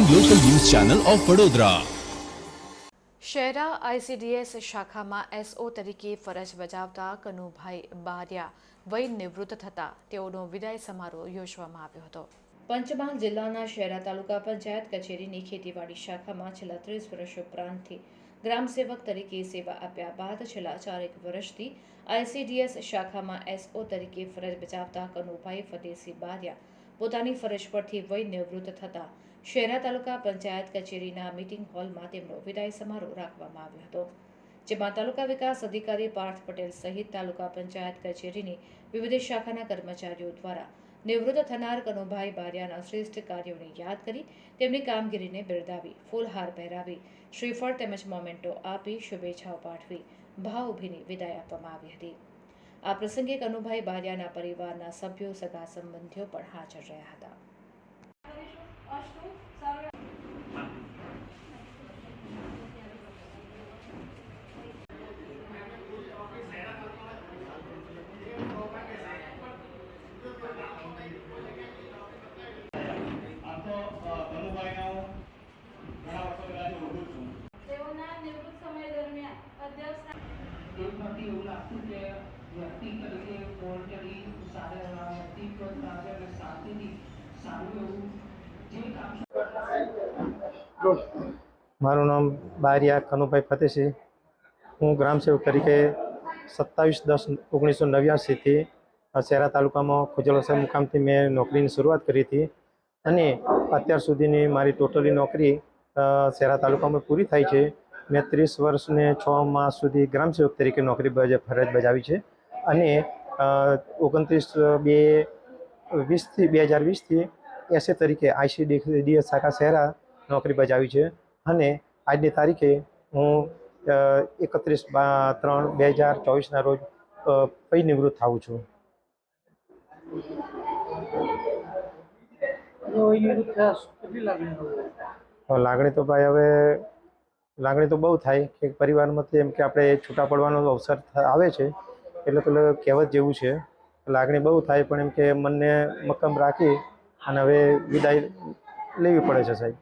Channel of Vadodara શહેરા ICDS શાખામાં SO તરીકે ફરજ બજાવતા કનુભાઈ બારિયા વય નિવૃત્ત થતા તેઓનો વિદાય સમારોહ યોજવામાં આવ્યો હતો. પંચમહાલ જિલ્લાના શહેરા તાલુકા પંચાયત કચેરીની ખેતીવાડી શાખામાં છેલ્લા ત્રીસ વર્ષ ઉપરાંતથી ગ્રામસેવક તરીકે સેવા આપ્યા બાદ છેલ્લા ચારેક વર્ષથી આઈસીડીએસ શાખામાં એસઓ તરીકે ફરજ બજાવતા કનુભાઈ ફતેહસિંહ બારિયા પોતાની ફરજ પરથી વય નિવૃત્ત થતા શહેરા તાલુકા પંચાયત કચેરીના મીટિંગ હોલમાં તેમનો વિદાય સમારોહ રાખવામાં આવ્યો હતો, જેમાં તાલુકા વિકાસ અધિકારી પાર્થ પટેલ સહિત તાલુકા પંચાયત કચેરીની વિવિધ શાખાના કર્મચારીઓ દ્વારા નિવૃત્ત થનાર કનુભાઈ બારિયાના શ્રેષ્ઠ કાર્યોને યાદ કરી તેમની કામગીરીને બિરદાવી, ફૂલહાર પહેરાવી, શ્રીફળ તેમજ મોમેન્ટો આપી શુભેચ્છાઓ પાઠવી ભાવભીની વિદાય આપવામાં આવી હતી. આ પ્રસંગે કનુભાઈ બારિયાના પરિવારના સભ્યો સગા સંબંધીઓ પણ હાજર રહ્યા હતા આમ તો અ, કનુભાઈનો ઘણા વર્ષો પહેલાથી ઓળખું જ છું તેઓના નિવૃત્ત સમય દરમિયાન અધ્યક્ષ દેશમાંથી એવું લાગતું કે વ્યક્તિ તરીકે વોલન્ટરી સાથે વ્યક્તિત્વ સાથે અને શાંતિથી સારું એવું જે કામ મારું નામ બારિયા કનુભાઈ ફતેસિંહ હું ગ્રામસેવક તરીકે સત્તાવીસ દસ ઓગણીસો નવ્યાસીથી શહેરા તાલુકામાં ખુજલસર મુકામથી મેં નોકરીની શરૂઆત કરી હતી અને અત્યાર સુધીની મારી ટોટલી નોકરી શહેરા તાલુકામાં પૂરી થાય છે. મેં ત્રીસ વર્ષને છ માસ સુધી ગ્રામસેવક તરીકે નોકરી ફરજ બજાવી છે. અને ઓગણત્રીસ બે વીસથી બે હજાર વીસથી એસએ તરીકે આઈસીડીએસ શાખા શહેરા નોકરી બજાવી છે. અને આજની તારીખે હું એકત્રીસ ત્રણ બે હજાર ચોવીસના રોજ પૈ નિવૃત્ત થાઉં છું. લાગણી તો ભાઈ હવે લાગણી તો બહુ થાય કે પરિવારમાંથી એમ કે આપણે છૂટા પડવાનો અવસર આવે છે. એટલે પેલું કહેવત જેવું છે. લાગણી બહુ થાય પણ એમ કે મનને મક્કમ રાખી અને હવે વિદાય લેવી પડે છે સાહેબ.